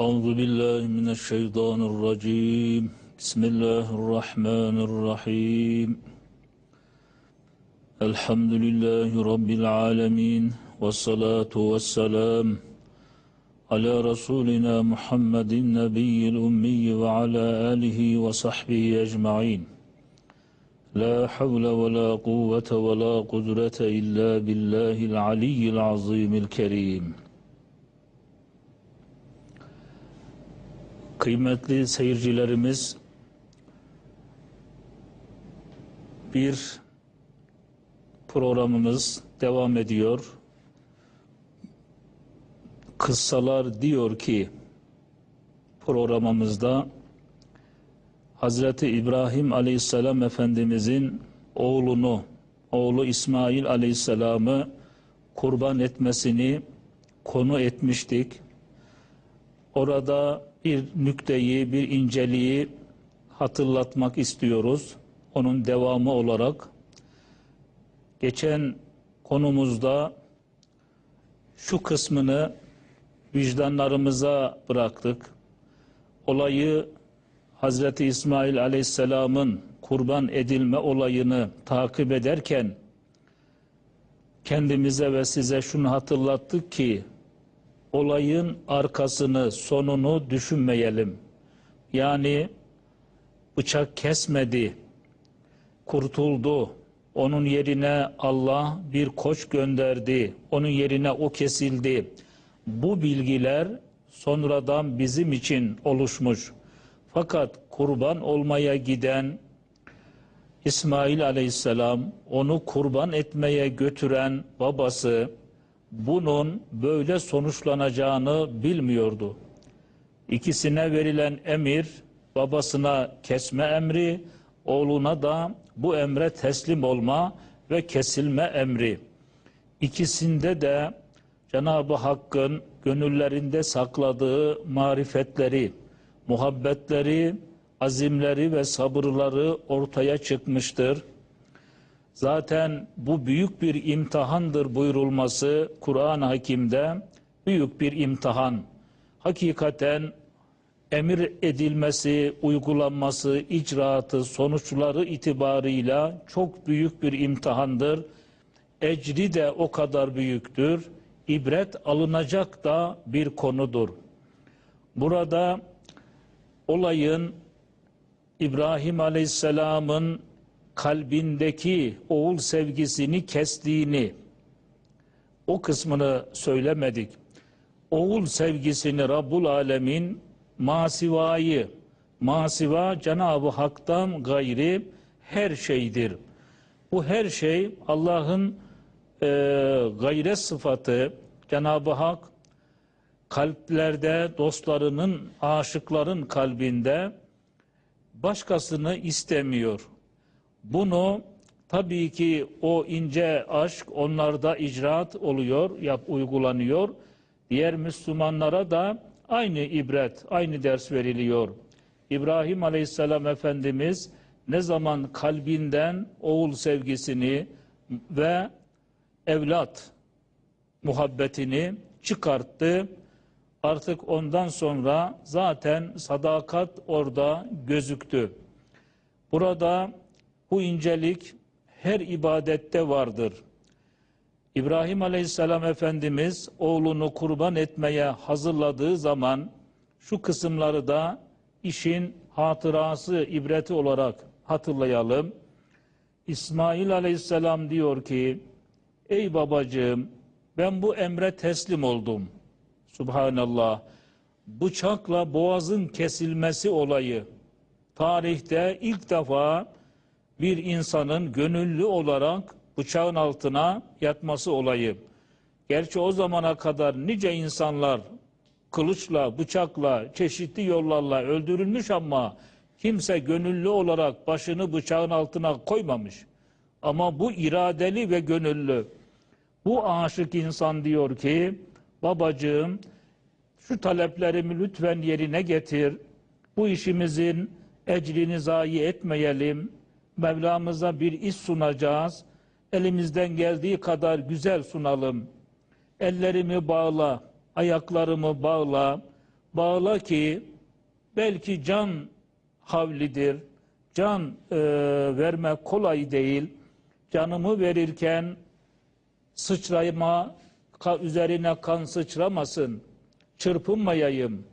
أعوذ بالله من الشيطان الرجيم. بسم الله الرحمن الرحيم. الحمد لله رب العالمين والصلاة والسلام على رسولنا محمد النبي الأمي وعلى آله وصحبه أجمعين. لا حول ولا قوة ولا قدرة إلا بالله العلي العظيم الكريم. Kıymetli seyircilerimiz bir programımız devam ediyor. Kıssalar diyor ki programımızda Hazreti İbrahim Aleyhisselam Efendimizin oğlunu, oğlu İsmail Aleyhisselam'ı kurban etmesini konu etmiştik. Orada bir nükteyi, bir inceliği hatırlatmak istiyoruz. Onun devamı olarak geçen konumuzda şu kısmını vicdanlarımıza bıraktık. Olayı Hazreti İsmail Aleyhisselam'ın kurban edilme olayını takip ederken kendimize ve size şunu hatırlattık ki olayın arkasını, sonunu düşünmeyelim. Yani bıçak kesmedi, kurtuldu. Onun yerine Allah bir koç gönderdi. Onun yerine o kesildi. Bu bilgiler sonradan bizim için oluşmuş. Fakat kurban olmaya giden İsmail Aleyhisselam onu kurban etmeye götüren babası bunun böyle sonuçlanacağını bilmiyordu. İkisine verilen emir babasına kesme emri, oğluna da bu emre teslim olma ve kesilme emri. İkisinde de Cenab-ı Hakk'ın gönüllerinde sakladığı marifetleri, muhabbetleri, azimleri ve sabırları ortaya çıkmıştır. Zaten bu büyük bir imtihandır buyurulması Kur'an-ı Hakim'de büyük bir imtihan. Hakikaten emir edilmesi, uygulanması, icraatı, sonuçları itibarıyla çok büyük bir imtihandır. Ecri de o kadar büyüktür. İbret alınacak da bir konudur. Burada olayın İbrahim Aleyhisselam'ın kalbindeki oğul sevgisini kestiğini o kısmını söylemedik. Oğul sevgisini Rabbul Alemin masivayı masiva Cenab-ı Hak'tan gayri her şeydir. Bu her şey Allah'ın e, gayret sıfatı Cenab-ı Hak kalplerde dostlarının, aşıkların kalbinde başkasını istemiyor. Bunu tabii ki o ince aşk onlarda icraat oluyor, yap uygulanıyor. Diğer Müslümanlara da aynı ibret, aynı ders veriliyor. İbrahim Aleyhisselam Efendimiz ne zaman kalbinden oğul sevgisini ve evlat muhabbetini çıkarttı. Artık ondan sonra zaten sadakat orada gözüktü. Burada bu incelik her ibadette vardır. İbrahim Aleyhisselam Efendimiz oğlunu kurban etmeye hazırladığı zaman şu kısımları da işin hatırası, ibreti olarak hatırlayalım. İsmail Aleyhisselam diyor ki, ey babacığım ben bu emre teslim oldum. Subhanallah. Bıçakla boğazın kesilmesi olayı tarihte ilk defa bir insanın gönüllü olarak bıçağın altına yatması olayı. Gerçi o zamana kadar nice insanlar kılıçla, bıçakla, çeşitli yollarla öldürülmüş ama kimse gönüllü olarak başını bıçağın altına koymamış. Ama bu iradeli ve gönüllü. Bu aşık insan diyor ki, babacığım şu taleplerimi lütfen yerine getir. Bu işimizin ecrini zayi etmeyelim. Mevlamıza bir iş sunacağız. Elimizden geldiği kadar güzel sunalım. Ellerimi bağla, ayaklarımı bağla. bağla ki belki can havlidir, can e, vermek kolay değil. Canımı verirken sıçrayma, ka- üzerine kan sıçramasın, çırpınmayayım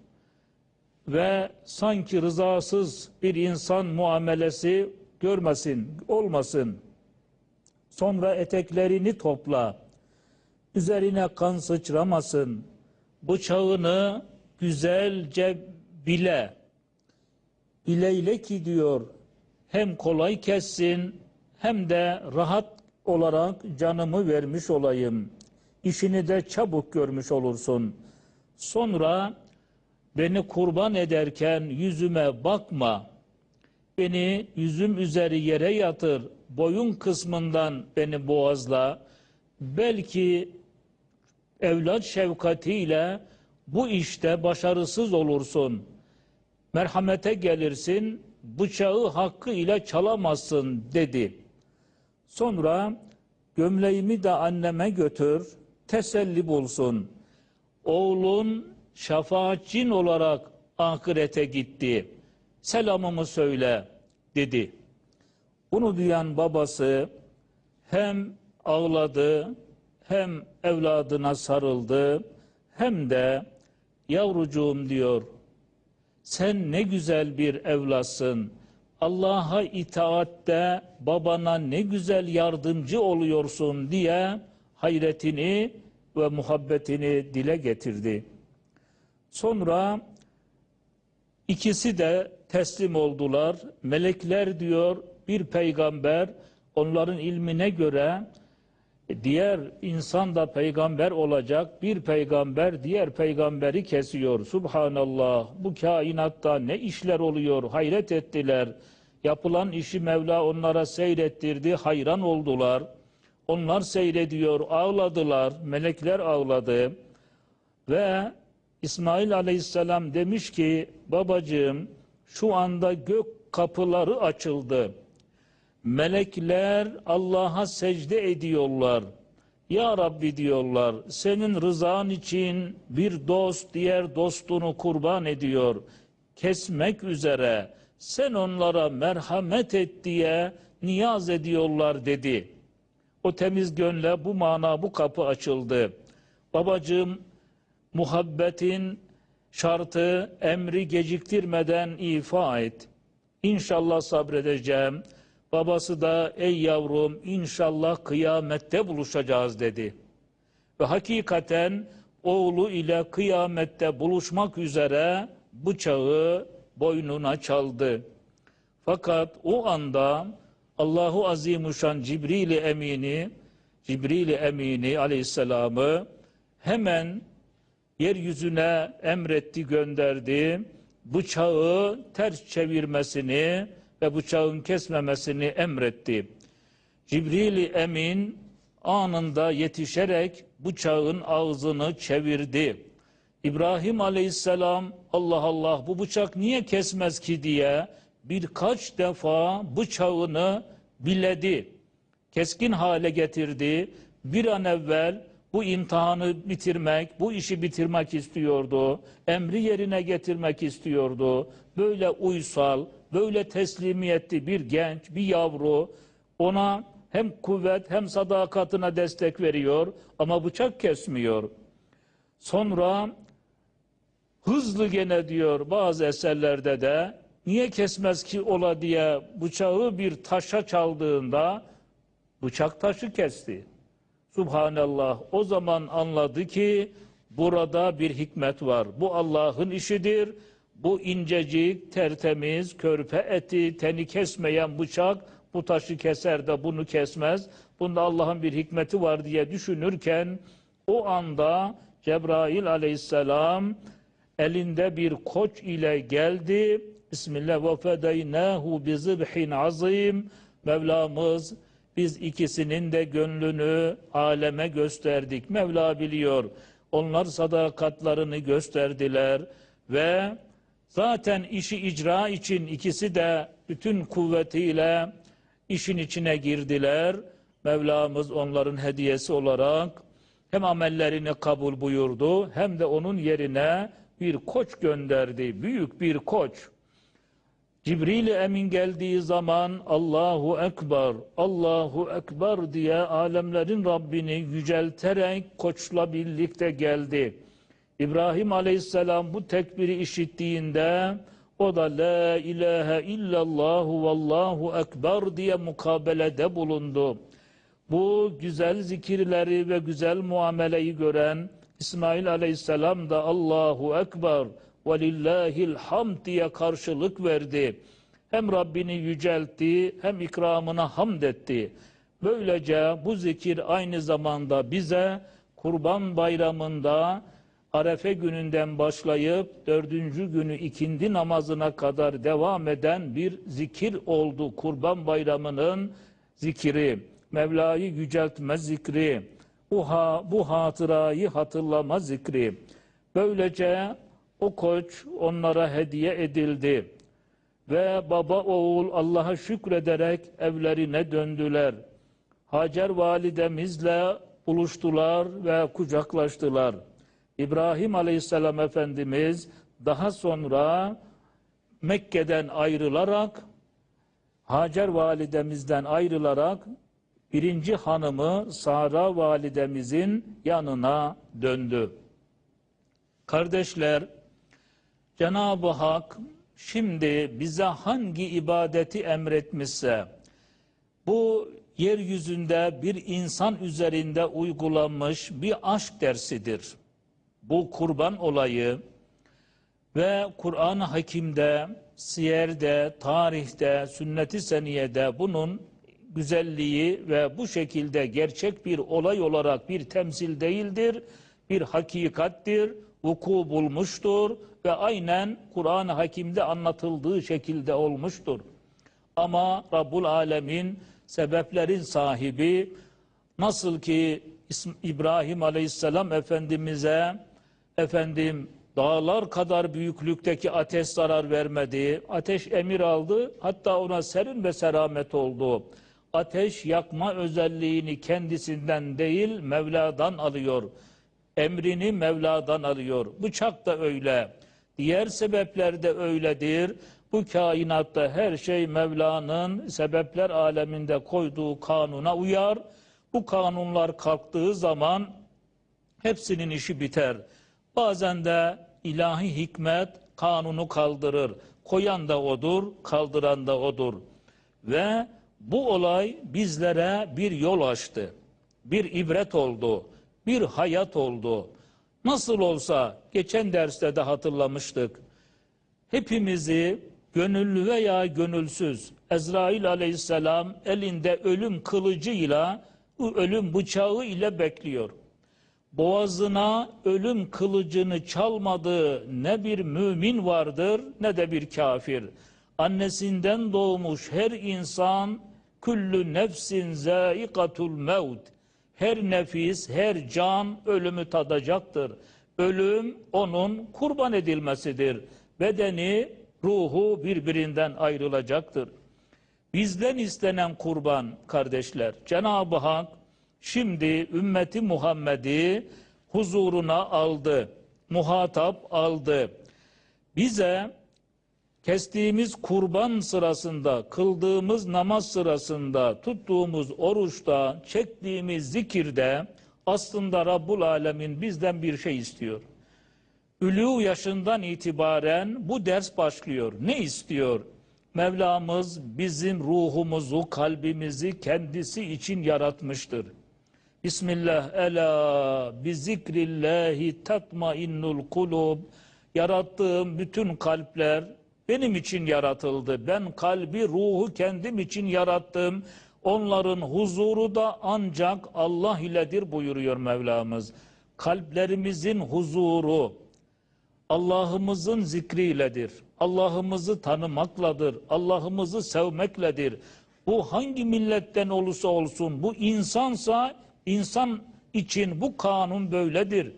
ve sanki rızasız bir insan muamelesi görmesin, olmasın. Sonra eteklerini topla, üzerine kan sıçramasın, bıçağını güzelce bile, bileyle ki diyor, hem kolay kessin hem de rahat olarak canımı vermiş olayım. İşini de çabuk görmüş olursun. Sonra beni kurban ederken yüzüme bakma. Beni yüzüm üzeri yere yatır. Boyun kısmından beni boğazla. Belki evlat şefkatiyle bu işte başarısız olursun. Merhamete gelirsin, bıçağı hakkı ile çalamazsın dedi. Sonra gömleğimi de anneme götür, teselli bulsun. Oğlun şefaatçin olarak ahirete gitti. Selamımı söyle dedi. Bunu duyan babası hem ağladı hem evladına sarıldı hem de yavrucuğum diyor sen ne güzel bir evlatsın. Allah'a itaatte babana ne güzel yardımcı oluyorsun diye hayretini ve muhabbetini dile getirdi. Sonra ikisi de teslim oldular. Melekler diyor bir peygamber onların ilmine göre diğer insan da peygamber olacak. Bir peygamber diğer peygamberi kesiyor. Subhanallah. Bu kainatta ne işler oluyor? Hayret ettiler. Yapılan işi Mevla onlara seyrettirdi. Hayran oldular. Onlar seyrediyor, ağladılar. Melekler ağladı. Ve İsmail aleyhisselam demiş ki babacığım şu anda gök kapıları açıldı. Melekler Allah'a secde ediyorlar. Ya Rabbi diyorlar, senin rızan için bir dost diğer dostunu kurban ediyor. Kesmek üzere sen onlara merhamet et diye niyaz ediyorlar dedi. O temiz gönle bu mana bu kapı açıldı. Babacığım muhabbetin şartı emri geciktirmeden ifa et. İnşallah sabredeceğim. Babası da ey yavrum inşallah kıyamette buluşacağız dedi. Ve hakikaten oğlu ile kıyamette buluşmak üzere bıçağı boynuna çaldı. Fakat o anda Allahu Azimuşşan Cibril-i Emini Cibril-i Emini aleyhisselamı hemen yeryüzüne emretti gönderdi. Bıçağı ters çevirmesini ve bıçağın kesmemesini emretti. Cibril Emin anında yetişerek bıçağın ağzını çevirdi. İbrahim Aleyhisselam Allah Allah bu bıçak niye kesmez ki diye birkaç defa bıçağını biledi. Keskin hale getirdi. Bir an evvel bu imtihanı bitirmek, bu işi bitirmek istiyordu. Emri yerine getirmek istiyordu. Böyle uysal, böyle teslimiyetli bir genç, bir yavru ona hem kuvvet hem sadakatine destek veriyor ama bıçak kesmiyor. Sonra hızlı gene diyor bazı eserlerde de niye kesmez ki ola diye bıçağı bir taşa çaldığında bıçak taşı kesti. Subhanallah o zaman anladı ki burada bir hikmet var. Bu Allah'ın işidir. Bu incecik, tertemiz, körpe eti, teni kesmeyen bıçak bu taşı keser de bunu kesmez. Bunda Allah'ın bir hikmeti var diye düşünürken o anda Cebrail aleyhisselam elinde bir koç ile geldi. Bismillah ve fedeynahu bi zibhin azim. Mevlamız biz ikisinin de gönlünü aleme gösterdik. Mevla biliyor. Onlar sadakatlarını gösterdiler ve zaten işi icra için ikisi de bütün kuvvetiyle işin içine girdiler. Mevlamız onların hediyesi olarak hem amellerini kabul buyurdu hem de onun yerine bir koç gönderdi. Büyük bir koç. Cibril Emin geldiği zaman Allahu Ekber, Allahu Ekber diye alemlerin Rabbini yücelterek koçla birlikte geldi. İbrahim Aleyhisselam bu tekbiri işittiğinde o da La ilahe illallahu vallahu ekber diye mukabelede bulundu. Bu güzel zikirleri ve güzel muameleyi gören İsmail Aleyhisselam da Allahu Ekber ve lillahil hamd diye karşılık verdi. Hem Rabbini yüceltti hem ikramına hamd etti. Böylece bu zikir aynı zamanda bize Kurban Bayramı'nda Arefe gününden başlayıp dördüncü günü ikindi namazına kadar devam eden bir zikir oldu. Kurban Bayramı'nın zikri, Mevla'yı yüceltme zikri, bu, ha, bu hatırayı hatırlama zikri. Böylece o koç onlara hediye edildi. Ve baba oğul Allah'a şükrederek evlerine döndüler. Hacer validemizle buluştular ve kucaklaştılar. İbrahim Aleyhisselam Efendimiz daha sonra Mekke'den ayrılarak Hacer validemizden ayrılarak birinci hanımı Sara validemizin yanına döndü. Kardeşler, Cenab-ı Hak şimdi bize hangi ibadeti emretmişse bu yeryüzünde bir insan üzerinde uygulanmış bir aşk dersidir. Bu kurban olayı ve Kur'an-ı Hakim'de, siyerde, tarihte, sünnet-i seniyede bunun güzelliği ve bu şekilde gerçek bir olay olarak bir temsil değildir, bir hakikattir, vuku bulmuştur ve aynen Kur'an-ı Hakim'de anlatıldığı şekilde olmuştur. Ama Rabbul Alemin sebeplerin sahibi nasıl ki İbrahim Aleyhisselam Efendimiz'e efendim dağlar kadar büyüklükteki ateş zarar vermedi. Ateş emir aldı. Hatta ona serin ve seramet oldu. Ateş yakma özelliğini kendisinden değil Mevla'dan alıyor. Emrini Mevla'dan alıyor. Bıçak da öyle. Diğer sebepler de öyledir. Bu kainatta her şey Mevla'nın sebepler aleminde koyduğu kanuna uyar. Bu kanunlar kalktığı zaman hepsinin işi biter. Bazen de ilahi hikmet kanunu kaldırır. Koyan da odur, kaldıran da odur. Ve bu olay bizlere bir yol açtı. Bir ibret oldu. Bir hayat oldu. Nasıl olsa geçen derste de hatırlamıştık. Hepimizi gönüllü veya gönülsüz Ezrail aleyhisselam elinde ölüm kılıcıyla bu ölüm bıçağı ile bekliyor. Boğazına ölüm kılıcını çalmadığı ne bir mümin vardır ne de bir kafir. Annesinden doğmuş her insan küllü nefsin zaikatul mevt. Her nefis, her can ölümü tadacaktır. Ölüm onun kurban edilmesidir. Bedeni, ruhu birbirinden ayrılacaktır. Bizden istenen kurban kardeşler. Cenab-ı Hak şimdi ümmeti Muhammed'i huzuruna aldı. Muhatap aldı. Bize kestiğimiz kurban sırasında, kıldığımız namaz sırasında, tuttuğumuz oruçta, çektiğimiz zikirde aslında Rabbul Alemin bizden bir şey istiyor. Ülü yaşından itibaren bu ders başlıyor. Ne istiyor? Mevlamız bizim ruhumuzu, kalbimizi kendisi için yaratmıştır. Bismillah ela bi zikrillahi tatmainnul kulub. Yarattığım bütün kalpler benim için yaratıldı. Ben kalbi, ruhu kendim için yarattım. Onların huzuru da ancak Allah iledir buyuruyor Mevlamız. Kalplerimizin huzuru Allah'ımızın zikriyledir. Allah'ımızı tanımakladır. Allah'ımızı sevmekledir. Bu hangi milletten olursa olsun bu insansa insan için bu kanun böyledir.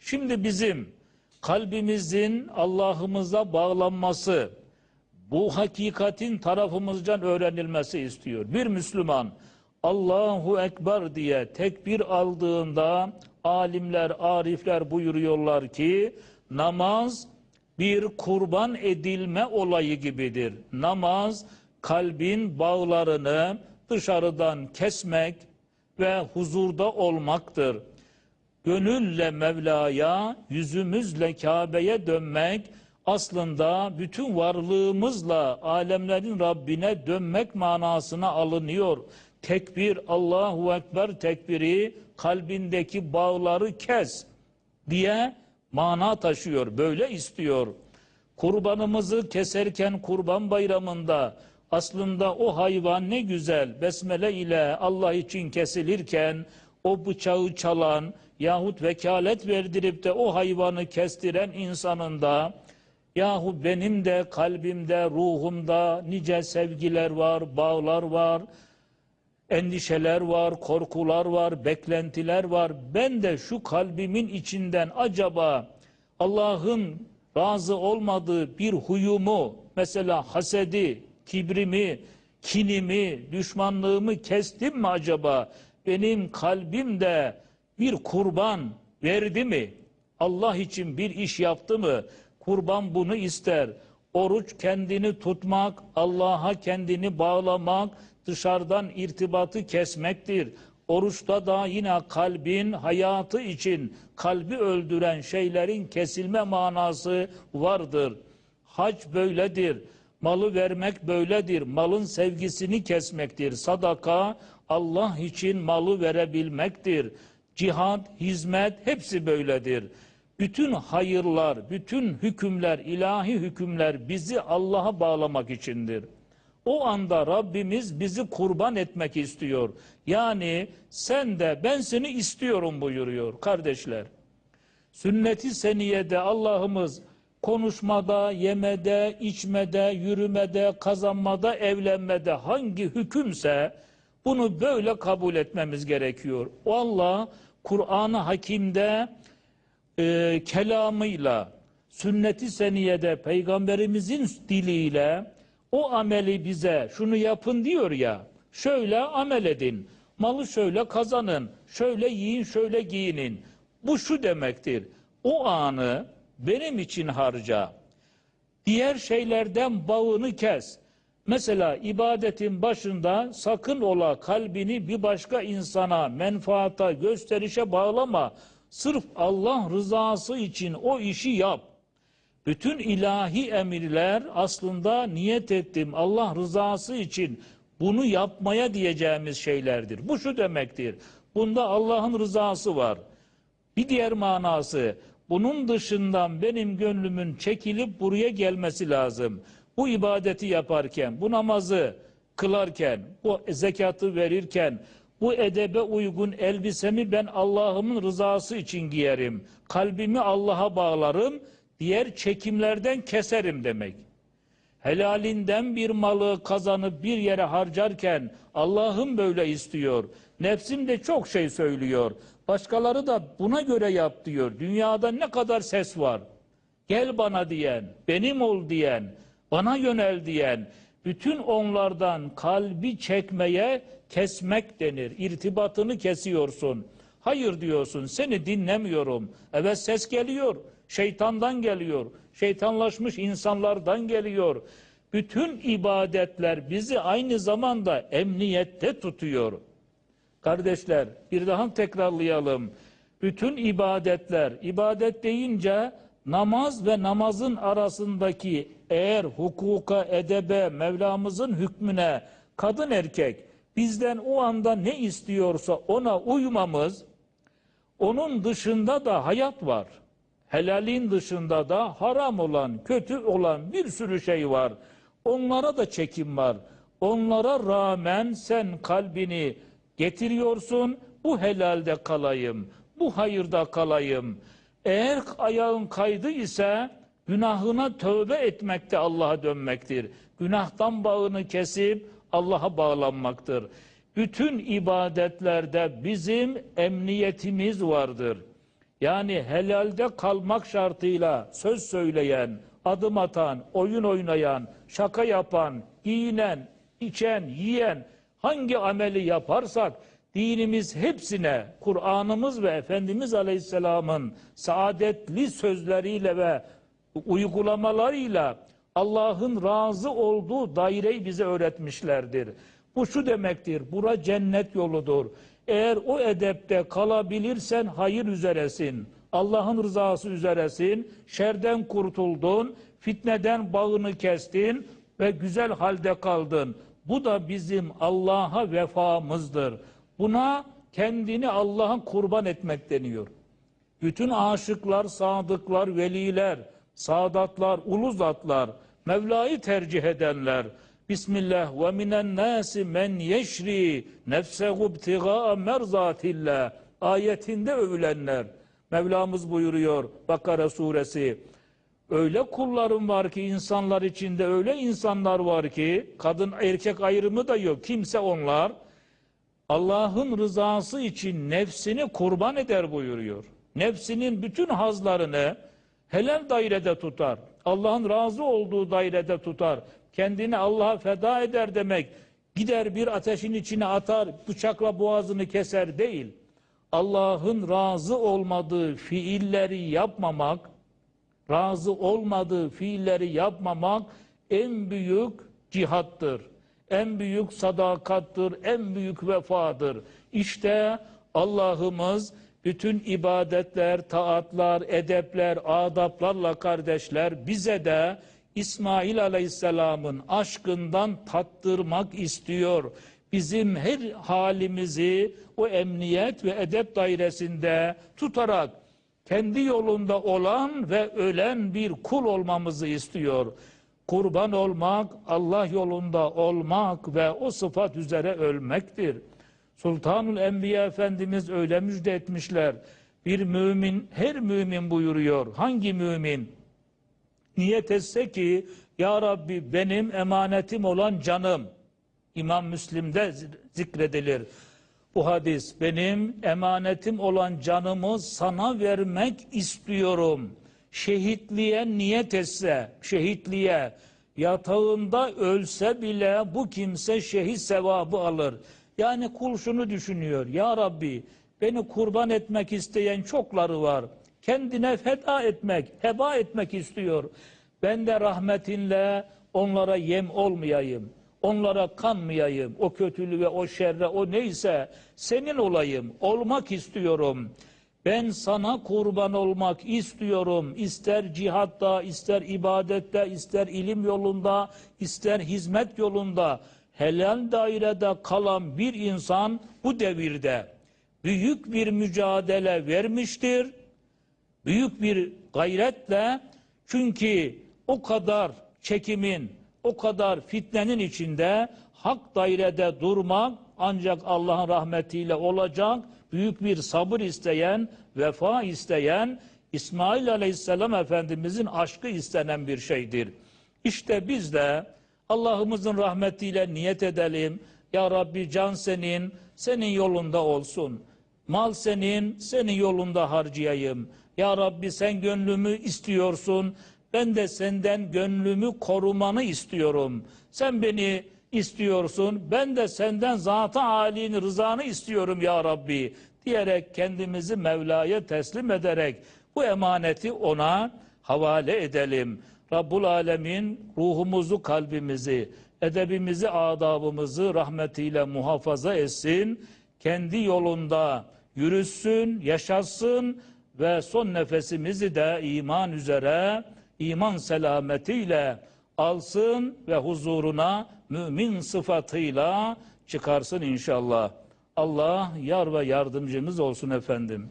Şimdi bizim kalbimizin Allah'ımıza bağlanması, bu hakikatin tarafımızdan öğrenilmesi istiyor. Bir Müslüman Allahu Ekber diye tekbir aldığında alimler, arifler buyuruyorlar ki Namaz bir kurban edilme olayı gibidir. Namaz kalbin bağlarını dışarıdan kesmek ve huzurda olmaktır. Gönülle Mevla'ya, yüzümüzle Kabe'ye dönmek aslında bütün varlığımızla alemlerin Rabbine dönmek manasına alınıyor. Tekbir, Allahu Ekber tekbiri kalbindeki bağları kes diye mana taşıyor. Böyle istiyor. Kurbanımızı keserken kurban bayramında aslında o hayvan ne güzel besmele ile Allah için kesilirken o bıçağı çalan yahut vekalet verdirip de o hayvanı kestiren insanın da yahu benim de kalbimde, ruhumda nice sevgiler var, bağlar var, endişeler var, korkular var, beklentiler var. Ben de şu kalbimin içinden acaba Allah'ın razı olmadığı bir huyumu, mesela hasedi, kibrimi, kinimi, düşmanlığımı kestim mi acaba? Benim kalbimde bir kurban verdi mi? Allah için bir iş yaptı mı? Kurban bunu ister. Oruç kendini tutmak, Allah'a kendini bağlamak, dışarıdan irtibatı kesmektir. Oruçta da yine kalbin hayatı için kalbi öldüren şeylerin kesilme manası vardır. Hac böyledir. Malı vermek böyledir. Malın sevgisini kesmektir. Sadaka Allah için malı verebilmektir. Cihad, hizmet hepsi böyledir. Bütün hayırlar, bütün hükümler, ilahi hükümler bizi Allah'a bağlamak içindir. O anda Rabbimiz bizi kurban etmek istiyor. Yani sen de ben seni istiyorum buyuruyor kardeşler. Sünneti seniyede Allah'ımız konuşmada, yemede, içmede, yürümede, kazanmada, evlenmede hangi hükümse bunu böyle kabul etmemiz gerekiyor. O Allah Kur'an-ı Hakim'de e, kelamıyla, sünneti seniyede peygamberimizin diliyle o ameli bize şunu yapın diyor ya, şöyle amel edin, malı şöyle kazanın, şöyle yiyin, şöyle giyinin. Bu şu demektir, o anı benim için harca. Diğer şeylerden bağını kes. Mesela ibadetin başında sakın ola kalbini bir başka insana, menfaata, gösterişe bağlama. Sırf Allah rızası için o işi yap. Bütün ilahi emirler aslında niyet ettim Allah rızası için bunu yapmaya diyeceğimiz şeylerdir. Bu şu demektir. Bunda Allah'ın rızası var. Bir diğer manası bunun dışından benim gönlümün çekilip buraya gelmesi lazım. Bu ibadeti yaparken, bu namazı kılarken, bu zekatı verirken, bu edebe uygun elbisemi ben Allah'ımın rızası için giyerim. Kalbimi Allah'a bağlarım, diğer çekimlerden keserim demek. Helalinden bir malı kazanıp bir yere harcarken Allah'ım böyle istiyor. Nefsim de çok şey söylüyor. Başkaları da buna göre yap diyor. Dünyada ne kadar ses var. Gel bana diyen, benim ol diyen, bana yönel diyen, bütün onlardan kalbi çekmeye kesmek denir. İrtibatını kesiyorsun. Hayır diyorsun, seni dinlemiyorum. Evet ses geliyor, şeytandan geliyor, şeytanlaşmış insanlardan geliyor. Bütün ibadetler bizi aynı zamanda emniyette tutuyor. Kardeşler bir daha tekrarlayalım. Bütün ibadetler, ibadet deyince namaz ve namazın arasındaki eğer hukuka, edebe, Mevlamızın hükmüne kadın erkek bizden o anda ne istiyorsa ona uymamız, onun dışında da hayat var. Helalin dışında da haram olan, kötü olan bir sürü şey var. Onlara da çekim var. Onlara rağmen sen kalbini getiriyorsun. Bu helalde kalayım, bu hayırda kalayım. Eğer ayağın kaydı ise günahına tövbe etmekte Allah'a dönmektir. Günahtan bağını kesip Allah'a bağlanmaktır. Bütün ibadetlerde bizim emniyetimiz vardır. Yani helalde kalmak şartıyla söz söyleyen, adım atan, oyun oynayan, şaka yapan, giyinen, içen, yiyen hangi ameli yaparsak dinimiz hepsine Kur'an'ımız ve Efendimiz Aleyhisselam'ın saadetli sözleriyle ve uygulamalarıyla Allah'ın razı olduğu daireyi bize öğretmişlerdir. Bu şu demektir, bura cennet yoludur. Eğer o edepte kalabilirsen hayır üzeresin. Allah'ın rızası üzeresin, şerden kurtuldun, fitneden bağını kestin ve güzel halde kaldın. Bu da bizim Allah'a vefamızdır. Buna kendini Allah'a kurban etmek deniyor. Bütün aşıklar, sadıklar, veliler, saadatlar, ulu zatlar, Mevla'yı tercih edenler, Bismillah ve minen nasi men yeşri nefsehu ibtigaa merzatillah ayetinde övülenler. Mevlamız buyuruyor Bakara suresi. Öyle kullarım var ki insanlar içinde öyle insanlar var ki kadın erkek ayrımı da yok. Kimse onlar Allah'ın rızası için nefsini kurban eder buyuruyor. Nefsinin bütün hazlarını helal dairede tutar. Allah'ın razı olduğu dairede tutar. Kendini Allah'a feda eder demek. Gider bir ateşin içine atar, bıçakla boğazını keser değil. Allah'ın razı olmadığı fiilleri yapmamak, razı olmadığı fiilleri yapmamak en büyük cihattır. En büyük sadakattır, en büyük vefadır. İşte Allah'ımız bütün ibadetler, taatlar, edepler, adaplarla kardeşler bize de İsmail Aleyhisselam'ın aşkından tattırmak istiyor. Bizim her halimizi o emniyet ve edep dairesinde tutarak kendi yolunda olan ve ölen bir kul olmamızı istiyor. Kurban olmak, Allah yolunda olmak ve o sıfat üzere ölmektir. Sultanul Enbiya Efendimiz öyle müjde etmişler. Bir mümin, her mümin buyuruyor. Hangi mümin? Niyet etse ki, Ya Rabbi benim emanetim olan canım, İmam Müslim'de zikredilir. Bu hadis, benim emanetim olan canımı sana vermek istiyorum. Şehitliğe niyet etse, şehitliğe, yatağında ölse bile bu kimse şehit sevabı alır. Yani kul şunu düşünüyor. Ya Rabbi beni kurban etmek isteyen çokları var. Kendine feda etmek, heba etmek istiyor. Ben de rahmetinle onlara yem olmayayım. Onlara kanmayayım. O kötülüğe, o şerre, o neyse senin olayım. Olmak istiyorum. Ben sana kurban olmak istiyorum. İster cihatta, ister ibadette, ister ilim yolunda, ister hizmet yolunda helal dairede kalan bir insan bu devirde büyük bir mücadele vermiştir. Büyük bir gayretle çünkü o kadar çekimin, o kadar fitnenin içinde hak dairede durmak ancak Allah'ın rahmetiyle olacak. Büyük bir sabır isteyen, vefa isteyen İsmail Aleyhisselam Efendimizin aşkı istenen bir şeydir. İşte biz de Allah'ımızın rahmetiyle niyet edelim. Ya Rabbi can senin, senin yolunda olsun. Mal senin, senin yolunda harcayayım. Ya Rabbi sen gönlümü istiyorsun. Ben de senden gönlümü korumanı istiyorum. Sen beni istiyorsun. Ben de senden zat-ı halini, rızanı istiyorum ya Rabbi. Diyerek kendimizi Mevla'ya teslim ederek bu emaneti ona havale edelim. Rabbul Alemin ruhumuzu, kalbimizi, edebimizi, adabımızı rahmetiyle muhafaza etsin. Kendi yolunda yürüsün, yaşasın ve son nefesimizi de iman üzere, iman selametiyle alsın ve huzuruna mümin sıfatıyla çıkarsın inşallah. Allah yar ve yardımcımız olsun efendim.